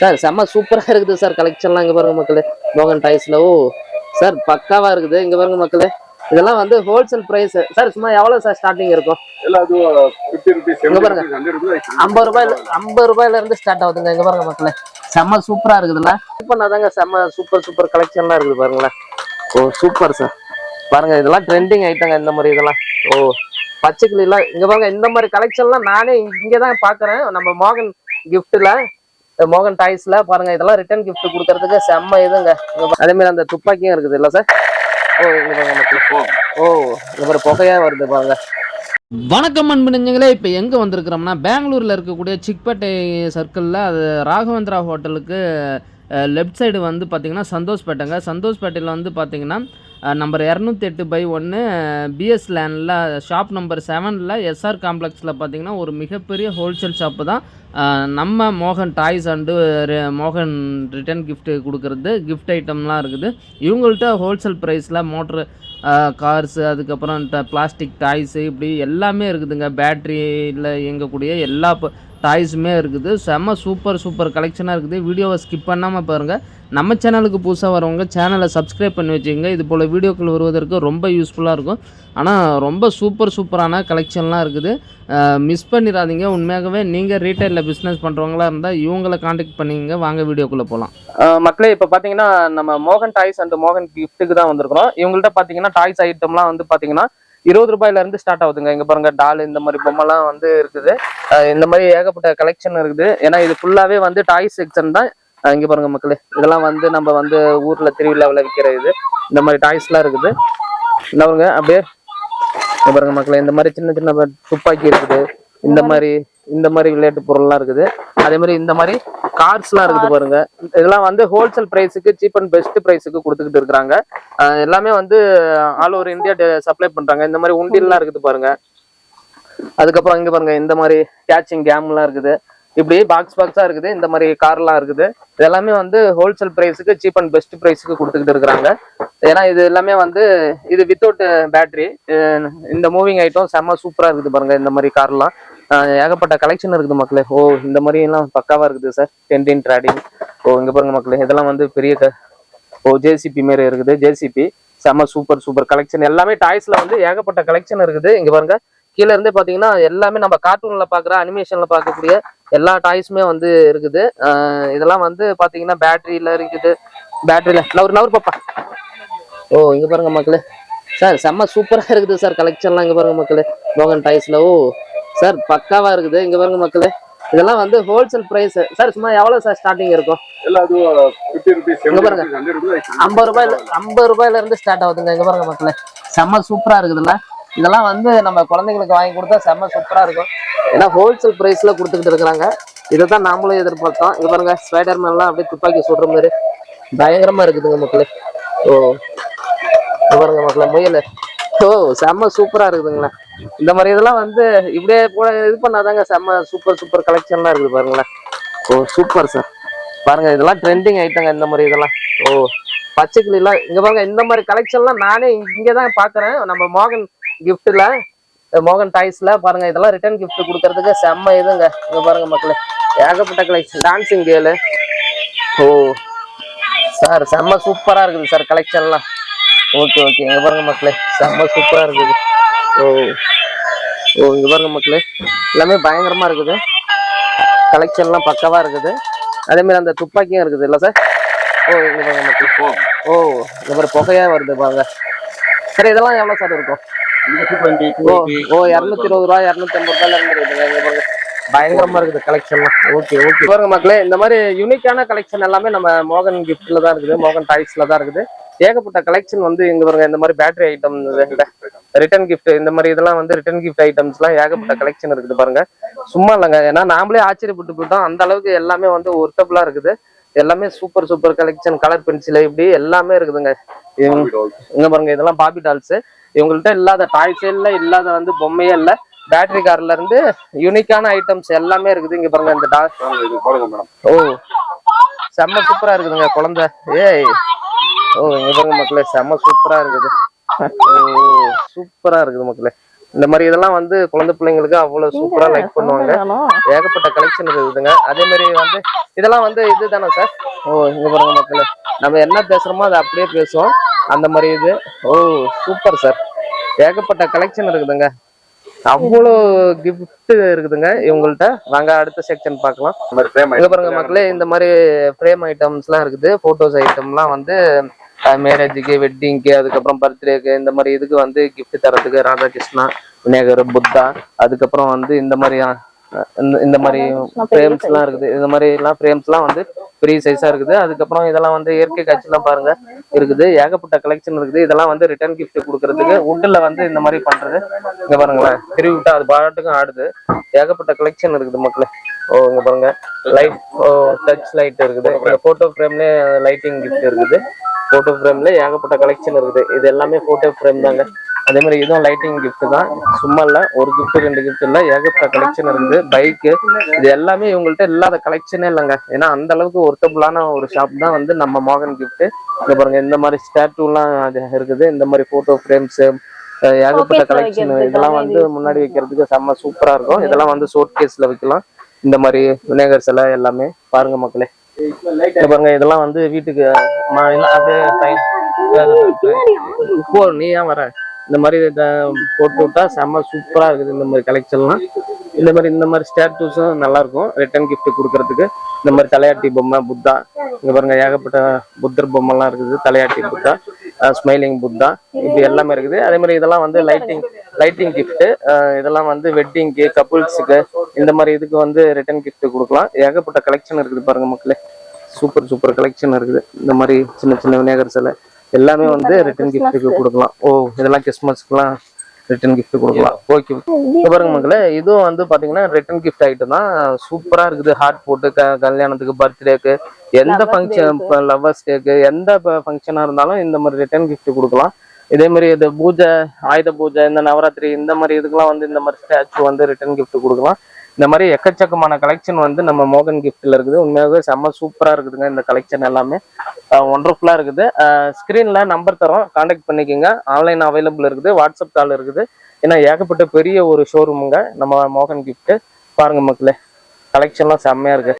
Sir செம்ம சூப்பரா இருக்குது சார் கலெக்ஷன்லாம் இங்க பாருங்க மக்களே. மோகன் டைஸ்ல ஓ சார் பக்காவா இருக்குது. இங்க பாருங்க மக்களே. இதெல்லாம் வந்து ஹோல்சேல் பிரைஸ் சார் சும்மா எவ்வளவு சார் ஸ்டார்டிங் இருக்கும்? ஐம்பது ரூபாயில ஐம்பது ரூபாயில இருந்து ஸ்டார்ட் ஆகுதுங்க. இங்க பாருங்க மக்களே. செம்ம சூப்பரா இருக்குதுல்ல. இப்போ தாங்க செம்ம சூப்பர் சூப்பர் கலெக்ஷன்லாம் இருக்குது பாருங்களேன். Oh super sir. பாருங்க இதெல்லாம் ட்ரெண்டிங் ஐட்டங்க இந்த மாதிரி இதெல்லாம். ஓ பச்சை கிளிலாம் இங்க பாருங்க இந்த மாதிரி கலெக்ஷன்லாம் நானே இங்க தான் பாக்குறேன். நம்ம மோகன் கிஃப்ட்ல மோகன் டாய்ஸ்ல பாருங்க இதெல்லாம் ரிட்டர்ன் கிஃப்ட் கொடுக்கறதுக்கு செம்ம இதுங்க. அதே மாதிரி அந்த துப்பாக்கியும் இருக்குது இல்ல சார் ஓ இங்க பாருங்க மக்களே. ஓ இந்த மாதிரி புகையா வருது பாருங்க. வணக்கம் அன்பு இப்போ எங்கே வந்திருக்கிறோம்னா பெங்களூரில் இருக்கக்கூடிய சிக்பேட்டை சர்க்கிளில் அது ராகவேந்திரா ஹோட்டலுக்கு லெஃப்ட் சைடு வந்து பார்த்திங்கன்னா சந்தோஷ்பேட்டைங்க. சந்தோஷ்பேட்டையில் வந்து பார்த்திங்கன்னா நம்பர் இரநூத்தி எட்டு பை ஒன்று பிஎஸ் லேண்டில் ஷாப் நம்பர் செவனில் எஸ்ஆர் காம்ப்ளெக்ஸில் பார்த்திங்கன்னா ஒரு மிகப்பெரிய ஹோல்சேல் ஷாப்பு தான். நம்ம மோகன் டாய்ஸ் அண்டு மோகன் ரிட்டர்ன் கிஃப்ட்டு கொடுக்குறது கிஃப்ட் ஐட்டம்லாம் இருக்குது. இவங்கள்ட்ட ஹோல்சேல் ப்ரைஸில் மோட்ரு கார்ஸு அதுக்கப்புறம் பிளாஸ்டிக் டாய்ஸு இப்படி எல்லாமே இருக்குதுங்க. பேட்ரியில் இயங்கக்கூடிய எல்லா டாய்ஸுமே இருக்குது. செம்ம சூப்பர் சூப்பர் கலெக்ஷனாக இருக்குது. வீடியோவை ஸ்கிப் பண்ணாமல் பாருங்கள் நம்ம சேனலுக்கு புதுசாக வரவங்க சேனலை சப்ஸ்கிரைப் பண்ணி வச்சுக்கோங்க. இது போல் வீடியோக்கள் வருவதற்கு ரொம்ப யூஸ்ஃபுல்லாக இருக்கும். ஆனால் ரொம்ப சூப்பர் சூப்பரான கலெக்ஷன்லாம் இருக்குது. மிஸ் பண்ணிடாதீங்க உண்மையாகவே நீங்கள் ரீட்டைலில் பிஸ்னஸ் பண்ணுறவங்களா இருந்தால் இவங்களை காண்டாக்ட் பண்ணிங்க வாங்க வீடியோக்குள்ளே போகலாம் மக்களே இப்போ பார்த்தீங்கன்னா நம்ம மோகன் டாய்ஸ் அண்ட் மோகன் கிஃப்ட்டுக்கு தான் வந்திருக்கிறோம். இவங்கள்ட்ட பார்த்தீங்கன்னா டாய்ஸ் ஐட்டம்லாம் வந்து பார்த்தீங்கன்னா இருபது ரூபாயில இருந்து ஸ்டார்ட் ஆகுதுங்க. இங்க பாருங்க டால் இந்த மாதிரி பொம்மைலாம் வந்து இருக்குது. இந்த மாதிரி ஏகப்பட்ட கலெக்ஷன் இருக்குது. ஏன்னா இது ஃபுல்லாவே வந்து டாய்ஸ் செக்ஷன் தான். இங்க பாருங்க மக்களே. இதெல்லாம் வந்து நம்ம வந்து ஊர்ல திருவிழாவில் விற்கிற இது. இந்த மாதிரி டாய்ஸ்லாம் இருக்குது. இந்தவங்க அப்படியே இங்க பாருங்க மக்களே. இந்த மாதிரி சின்ன சின்ன துப்பாக்கி இருக்குது. இந்த மாதிரி இந்த மாதிரி விளையாட்டு பொருள்லாம் இருக்குது. அதே மாதிரி இந்த மாதிரி கார்ஸ்லாம் இருக்குது பாருங்க. இதெல்லாம் வந்து ஹோல்சேல் பிரைஸுக்கு சீப் அண்ட் பெஸ்ட் பிரைஸுக்கு கொடுத்துக்கிட்டு இருக்காங்க எல்லாமே வந்து ஆல் ஓவர் இந்தியா சப்ளை பண்றாங்க. இந்த மாதிரி உண்டியல்லாம் இருக்குது பாருங்க. அதுக்கப்புறம் இங்க பாருங்க இந்த மாதிரி கேட்சிங் கேம்லாம் இருக்குது. இப்படி பாக்ஸ் பாக்ஸா இருக்குது. இந்த மாதிரி கார்லாம் இருக்குது. இது எல்லாமே வந்து ஹோல்சேல் ப்ரைஸுக்கு சீப் அண்ட் பெஸ்ட் ப்ரைஸுக்கு கொடுத்துக்கிட்டு இருக்கிறாங்க. ஏன்னா இது எல்லாமே வந்து இது வித்தவுட் பேட்டரி இந்த மூவிங் ஐட்டம் செம்ம சூப்பராக இருக்குது பாருங்க இந்த மாதிரி கார்லாம் ஏகப்பட்ட கலெக்ஷன் இருக்குது மக்களே. ஓ இந்த மாதிரி எல்லாம் இருக்குது சார் டென்டின் ட்ராடிங் ஓ இங்கே பாருங்க மக்களே இதெல்லாம் வந்து பெரிய க- ஓ ஜேசிபி மாரி இருக்குது. ஜேசிபி செம்ம சூப்பர் சூப்பர் கலெக்ஷன் எல்லாமே டாய்ஸில் வந்து ஏகப்பட்ட கலெக்ஷன் இருக்குது. இங்கே பாருங்க கீழே இருந்தே பார்த்தீங்கன்னா எல்லாமே நம்ம கார்ட்டூனில் பார்க்குற அனிமேஷனில் பார்க்கக்கூடிய எல்லா டாய்ஸுமே வந்து இருக்குது. இதெல்லாம் வந்து பாத்தீங்கன்னா பேட்டரியில இருக்குது. பேட்டரியில நவர் நவர் பாப்பா. ஓ இங்க பாருங்க மக்களே. சார் செம்ம சூப்பரா இருக்குது சார் கலெக்ஷன்லாம் இங்க பாருங்க மக்களே. மோகன் டாய்ஸ்ல. ஓ சார் பக்காவா இருக்குது. இங்க பாருங்க மக்களே. இதெல்லாம் வந்து ஹோல்சேல் பிரைஸ் சார் சும்மா எவ்வளவு சார் ஸ்டார்டிங் இருக்கும்? இங்க பாருங்க. ஐம்பது ரூபாயில ஐம்பது ரூபாயில இருந்து ஸ்டார்ட் ஆகுதுங்க. இங்க பாருங்க மக்களே. செம்ம சூப்பரா இருக்குதுல்ல. இதெல்லாம் வந்து நம்ம குழந்தைங்களுக்கு வாங்கி கொடுத்தா செம்ம சூப்பராக இருக்கும். ஏன்னா ஹோல்சேல் ப்ரைஸில் கொடுத்துக்கிட்டு இருக்கிறாங்க. இதை தான் நாமளும் எதிர்பார்த்தோம். இங்க பாருங்க ஸ்பைடர் மேன்லாம் அப்படியே துப்பாக்கி சுடுற மாதிரி பயங்கரமாக இருக்குதுங்க மக்களே. ஓ இங்க பாருங்க மக்களே முயல். ஓ செம்ம சூப்பராக இருக்குதுங்களா. இந்த மாதிரி இதெல்லாம் வந்து இப்படியே கூட இது பண்ணாதாங்க செம்ம சூப்பர் சூப்பர் கலெக்ஷன்லாம் இருக்குது பாருங்களேன் ஓ சூப்பர் சார் பாருங்க இதெல்லாம் ட்ரெண்டிங் ஆயிட்டாங்க இந்த மாதிரி இதெல்லாம். ஓ பச்சை கிளிலாம் இங்க பாருங்க இந்த மாதிரி கலெக்ஷன்லாம் நானே இங்கே தான் பார்க்குறேன் நம்ம மோகன் கிஃப்ட்ல மோகன் டாய்ஸ்ல பாருங்க இதெல்லாம் ரிட்டர்ன் கிஃப்ட் கொடுக்கறதுக்கு செம்ம இதுங்க. இங்க பாருங்க மக்களே ஏகப்பட்ட கலெக்ஷன் டான்சிங் கேலு ஓ சார் செம்ம சூப்பரா இருக்குது சார் கலெக்ஷன்லாம் ஓகே ஓகே இங்க பாருங்க மக்களே செம்ம சூப்பரா இருக்குது. ஓ ஓ இங்க பாருங்க மக்களே. எல்லாமே பயங்கரமா இருக்குது. கலெக்ஷன்லாம் பக்கவா இருக்குது. அதே மாதிரி அந்த துப்பாக்கியும் இருக்குது இல்ல சார்? ஓ இங்க பாருங்க மக்களே. ஓ இந்த மாதிரி புகையா வருது பாருங்க. சரி இதெல்லாம் எவ்வளவு சார் இருக்கும்? ஓ ஓ இரநூத்தி இருபது ரூபா இரநூத்தி ஐம்பது ரூபாயில இருந்து பயங்கரமா இருக்குது கலெக்ஷன்லாம் ஓகே ஓகே பாருங்க மக்களே இந்த மாதிரி யூனிக்கான கலெக்ஷன் எல்லாமே நம்ம மோகன் கிஃப்ட்ல தான் இருக்குது மோகன் டாய்ஸ்ல தான் இருக்குது. ஏகப்பட்ட கலெக்ஷன் வந்து இங்க பாருங்க இந்த மாதிரி பேட்டரி ஐட்டம் ரிட்டர்ன் கிஃப்ட் இந்த மாதிரி இதெல்லாம் வந்து ரிட்டர்ன் கிஃப்ட் ஐட்டம்ஸ்லாம் ஏகப்பட்ட கலெக்ஷன் இருக்குது பாருங்க. சும்மா இல்லைங்க ஏன்னா நாமளே ஆச்சரியப்பட்டு போயிட்டோம். அந்த அளவுக்கு எல்லாமே வந்து ஒர்த்தபுளா இருக்குது. எல்லாமே super super collection colour pencil இப்படி எல்லாமே இருக்குதுங்க. இங்க பாருங்க இதெல்லாம் பாபி டால்ஸ் இவங்கள்ட்ட இல்லாத டாய்ஸே இல்ல இல்லாத வந்து பொம்மையே இல்ல. பேட்டரி கார்ல இருந்து யூனிக்கான ஐட்டம்ஸ் எல்லாமே இருக்குது இங்க பாருங்க இந்த டா இது பாருங்க மேடம் ஓ செம்ம சூப்பரா இருக்குதுங்க குழந்தை. ஏய் ஓ இங்க பாருங்க மக்களே செம்ம சூப்பரா இருக்குது. ஓ சூப்பரா இருக்குது மக்களே. இந்த மாதிரி இதெல்லாம் வந்து குழந்தை பிள்ளைங்களுக்கு அவ்வளவு சூப்பரா லைக் பண்ணுவாங்க. ஏகப்பட்ட கலெக்ஷன் இருக்குதுங்க. அதே மாதிரி வந்து இதெல்லாம் வந்து இதுதானே சார்? ஓ இங்க பாருங்க மக்களே. நம்ம என்ன பேசுறோமோ அதை அப்படியே பேசுவோம். அந்த மாதிரி இது. ஓ சூப்பர் சார் ஏகப்பட்ட கலெக்ஷன் இருக்குதுங்க. அவ்வளோ கிஃப்ட் இருக்குதுங்க. இவங்கள்ட்ட. வாங்க அடுத்த செக்ஷன் பார்க்கலாம். இங்க பாருங்க மக்களே இந்த மாதிரி ஃப்ரேம் ஐட்டம்ஸ்லாம் இருக்குது. ஃபோட்டோஸ் ஐட்டம்லாம் வந்து மேரேஜுக்கு வெட்டிங்க்கு அதுக்கப்புறம் பர்த்டேக்கு இந்த மாதிரி இதுக்கு வந்து gift தரதுக்கு ராதாகிருஷ்ணா விநாயகர் புத்தா அதுக்கப்புறம் வந்து இந்த மாதிரி இந்த- மாதிரி ஃப்ரேம்ஸ்லாம் இருக்குது. இந்த மாதிரி எல்லாம் ஃப்ரேம்ஸ்லாம் வந்து பெரிய சைஸா இருக்குது. அதுக்கப்புறம் இதெல்லாம் வந்து இயற்கை காட்சிலாம் பாருங்க. இருக்குது. ஏகப்பட்ட கலெக்ஷன் இருக்குது. இதெல்லாம் வந்து ரிட்டர்ன் gift கொடுக்கறதுக்கு உட்டில் வந்து இந்த மாதிரி பண்றது. இங்க பாருங்களேன். திருவி விட்டா அது பாட்டுக்கும் ஆடுது. ஏகப்பட்ட கலெக்ஷன் இருக்குது மக்களே. ஓ இங்க பாருங்க. லைட் ஓ டச் லைட் இருக்குது. போட்டோ ஃப்ரேம்ல லைட்டிங் கிஃப்ட் இருக்குது. போட்டோ ஃப்ரேம்ல ஏகப்பட்ட கலெக்ஷன் இருக்குது. இது எல்லாமே போட்டோ ஃப்ரேம் தாங்க. அதே மாதிரி இதுவும் லைட்டிங் gift தான். சும்மா இல்ல ஒரு gift ரெண்டு gift இல்ல ஏகப்பட்ட கலெக்ஷன் இருக்குது பைக்கு இது எல்லாமே இவங்கள்ட்ட இல்லாத கலெக்ஷனே இல்லைங்க. ஏன்னா அந்த அளவுக்கு ஒர்த்தபுளான ஒரு ஷாப் தான் வந்து நம்ம மோகன் gift. இங்க பாருங்க இந்த மாதிரி ஸ்டாட்டுலாம் இருக்குது. இந்த மாதிரி போட்டோ ஃப்ரேம்ஸ் ஏகப்பட்ட கலெக்ஷன் இதெல்லாம் வந்து முன்னாடி வைக்கிறதுக்கு செம்ம சூப்பரா இருக்கும். இதெல்லாம் வந்து ஷோட் கேஸ்ல வைக்கலாம். இந்த மாதிரி விநாயகர் சிலை எல்லாமே. பாருங்க மக்களே. பாருங்க இதெல்லாம் வந்து வீட்டுக்கு அப்படியே இப்போ நீ ஏன் வர? இந்த மாதிரி போட்டு விட்டா செம்ம சூப்பராக இருக்குது இந்த மாதிரி கலெக்ஷன்லாம் இந்த மாதிரி இந்த மாதிரி ஸ்டாட்டூஸும் நல்லாயிருக்கும். ரிட்டர்ன் gift கொடுக்கறதுக்கு. இந்த மாதிரி தலையாட்டி பொம்மை புத்தா. இங்கே பாருங்க ஏகப்பட்ட புத்தர் பொம்மைலாம் இருக்குது. தலையாட்டி புத்தா ஸ்மைலிங் புத்தா. இப்படி எல்லாமே இருக்குது. அதே மாதிரி இதெல்லாம் வந்து லைட்டிங் லைட்டிங் கிஃப்ட்டு இதெல்லாம் வந்து வெட்டிங்க்கு கப்புள்ஸுக்கு இந்த மாதிரி இதுக்கு வந்து ரிட்டர்ன் கிஃப்ட்டு கொடுக்கலாம். ஏகப்பட்ட கலெக்ஷன் இருக்குது பாருங்க மக்களே. சூப்பர் சூப்பர் கலெக்ஷன் இருக்குது. இந்த மாதிரி சின்ன சின்ன விநாயகர் சிலை. எல்லாமே வந்து ரிட்டர்ன் கிஃப்ட்டுக்கு கொடுக்கலாம். ஓ இதெல்லாம் கிறிஸ்மஸ்க்குலாம் ரிட்டர்ன் gift கொடுக்கலாம். ஓகே பாருங்க மக்களே இதுவும் வந்து பாத்தீங்கன்னா ரிட்டர்ன் gift ஐட்டம் தான். சூப்பரா இருக்குது. ஹார்ட் போட்டு க கல்யாணத்துக்கு பர்த்டேக்கு எந்த Lovers ஃபங்க்ஷன் லவ்வர்ஸ் டேக்கு எந்த ஃபங்க்ஷனா இருந்தாலும் இந்த மாதிரி ரிட்டர்ன் gift கொடுக்கலாம். இதே மாதிரி இது பூஜை ஆயுத பூஜை இந்த நவராத்திரி இந்த மாதிரி இதுக்கெல்லாம் வந்து இந்த மாதிரி ஸ்டாச்சு வந்து ரிட்டர்ன் gift கொடுக்கலாம். இந்த மாதிரி எக்கச்சக்கமான கலெக்ஷன் வந்து நம்ம மோகன் கிஃப்ட்ல இருக்குது. உண்மையாகவே செம்ம சூப்பரா இருக்குதுங்க இந்த கலெக்ஷன் எல்லாமே. ஒண்டர்ஃபுல்லா இருக்குது. ஸ்க்ரீனில் நம்பர் தரோம் காண்டாக்ட் பண்ணிக்கோங்க. ஆன்லைன் அவைலபிள் இருக்குது. வாட்ஸ்அப் கால் இருக்குது. ஏன்னா ஏகப்பட்ட பெரிய ஒரு ஷோரூமுங்க நம்ம மோகன் கிஃப்ட் பாருங்க மக்களே. கலெக்ஷன்லாம் செம்மையா இருக்கு.